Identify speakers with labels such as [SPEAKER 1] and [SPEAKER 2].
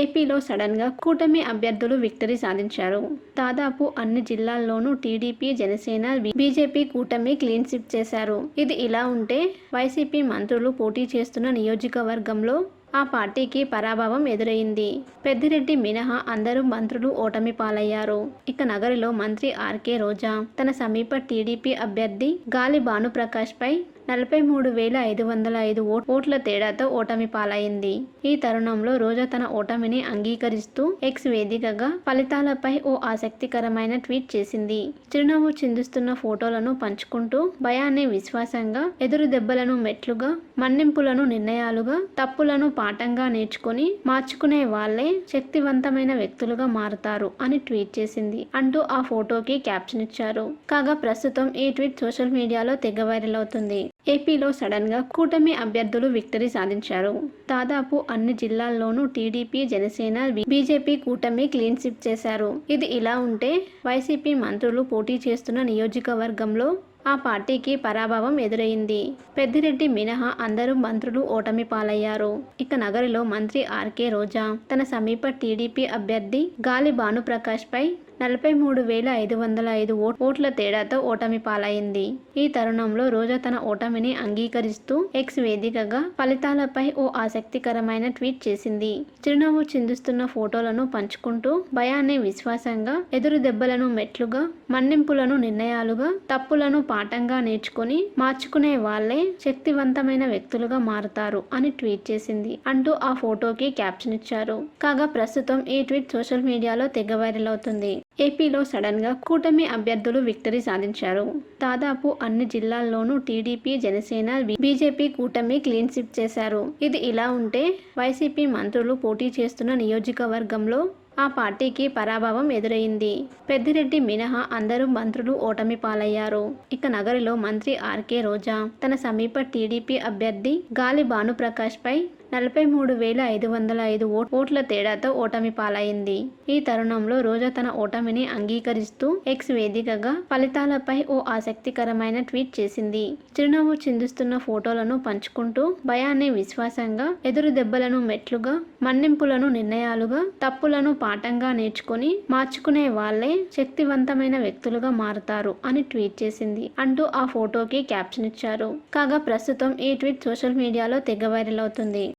[SPEAKER 1] ఏపీలో సడన్గా కూటమి అభ్యర్థులు విక్టరీ సాధించారు. దాదాపు అన్ని జిల్లాల్లోనూ టీడీపీ జనసేన బీజేపీ కూటమి క్లీన్ స్విప్ చేశారు. ఇది ఇలా ఉంటే వైసీపీ మంత్రులు పోటీ చేస్తున్న నియోజకవర్గంలో ఆ పార్టీకి పరాభవం ఎదురైంది. పెద్దిరెడ్డి మినహా అందరూ మంత్రులు ఓటమి పాలయ్యారు. ఇక నగరిలో మంత్రి ఆర్కే రోజా తన సమీప టీడీపీ అభ్యర్థి గాలి భానుప్రకాష్ పై నలభై మూడు వేల ఐదు వందల ఐదు ఓట్ల తేడాతో ఓటమి పాలైంది. ఈ తరుణంలో రోజా తన ఓటమిని అంగీకరిస్తూ ఎక్స్ వేదికగా ఫలితాలపై ఓ ఆసక్తికరమైన ట్వీట్ చేసింది. చిరునవ్వు చిందిస్తున్న ఫోటోలను పంచుకుంటూ భయాన్ని విశ్వాసంగా ఎదురు దెబ్బలను మెట్లుగా మన్నింపులను నిర్ణయాలుగా తప్పులను పాఠంగా నేర్చుకుని మార్చుకునే వాళ్ళే శక్తివంతమైన వ్యక్తులుగా మారుతారు అని ట్వీట్ చేసింది. అంటూ ఆ ఫోటోకి క్యాప్షన్ ఇచ్చారు. కాగా ప్రస్తుతం ఈ ట్వీట్ సోషల్ మీడియాలో తెగ వైరల్ అవుతుంది. ఏపీలో సడన్గా కూటమి అభ్యర్థులు విక్టరీ సాధించారు. దాదాపు అన్ని జిల్లాల్లోనూ టీడీపీ జనసేన బీజేపీ కూటమి క్లీన్ స్విప్ చేశారు. ఇది ఇలా ఉంటే వైసీపీ మంత్రులు పోటీ చేస్తున్న నియోజకవర్గంలో ఆ పార్టీకి పరాభవం ఎదురైంది. పెద్దిరెడ్డి మినహా అందరూ మంత్రులు ఓటమి పాలయ్యారు. ఇక నగరిలో మంత్రి ఆర్కే రోజా తన సమీప టీడీపీ అభ్యర్థి గాలి భానుప్రకాష్ పై నలభై మూడు వేల ఐదు వందల ఐదు ఓట్ల తేడాతో ఓటమి పాలైంది. ఈ తరుణంలో రోజా తన ఓటమిని అంగీకరిస్తూ ఎక్స్ వేదికగా ఫలితాలపై ఓ ఆసక్తికరమైన ట్వీట్ చేసింది. చిరునవ్వు చిందిస్తున్న ఫోటోలను పంచుకుంటూ భయాన్ని విశ్వాసంగా ఎదురు దెబ్బలను మెట్లుగా మన్నింపులను నిర్ణయాలుగా తప్పులను పాఠంగా నేర్చుకుని మార్చుకునే వాళ్ళే శక్తివంతమైన వ్యక్తులుగా మారుతారు అని ట్వీట్ చేసింది అంటూ ఆ ఫోటోకి క్యాప్షన్ ఇచ్చారు. కాగా ప్రస్తుతం ఈ ట్వీట్ సోషల్ మీడియాలో తెగ వైరల్ అవుతుంది. ఏపీలో సడన్గా కూటమి అభ్యర్థులు విక్టరీ సాధించారు. దాదాపు అన్ని జిల్లాల్లోనూ టీడీపీ జనసేన బీజేపీ కూటమి క్లీన్ స్విప్ చేశారు. ఇది ఇలా ఉంటే వైసీపీ మంత్రులు పోటీ చేస్తున్న నియోజకవర్గంలో ఆ పార్టీకి పరాభవం ఎదురైంది. పెద్దిరెడ్డి మినహా అందరూ మంత్రులు ఓటమి పాలయ్యారు. ఇక నగరిలో మంత్రి ఆర్కే రోజా తన సమీప టీడీపీ అభ్యర్థి గాలి భానుప్రకాష్ పై నలభై మూడు వేల ఐదు వందల ఐదు ఓట్ల తేడాతో ఓటమి పాలైంది. ఈ తరుణంలో రోజా తన ఓటమిని అంగీకరిస్తూ ఎక్స్ వేదికగా ఫలితాలపై ఓ ఆసక్తికరమైన ట్వీట్ చేసింది. చిరునవ్వు చిందిస్తున్న ఫోటోలను పంచుకుంటూ భయాన్ని విశ్వాసంగా ఎదురు దెబ్బలను మెట్లుగా మన్నింపులను నిర్ణయాలుగా తప్పులను పాఠంగా నేర్చుకొని మార్చుకునే వాళ్ళే శక్తివంతమైన వ్యక్తులుగా మారుతారు అని ట్వీట్ చేసింది. అంటూ ఆ ఫోటోకి క్యాప్షన్ ఇచ్చారు. కాగా ప్రస్తుతం ఈ ట్వీట్ సోషల్ మీడియాలో తెగ వైరల్ అవుతుంది.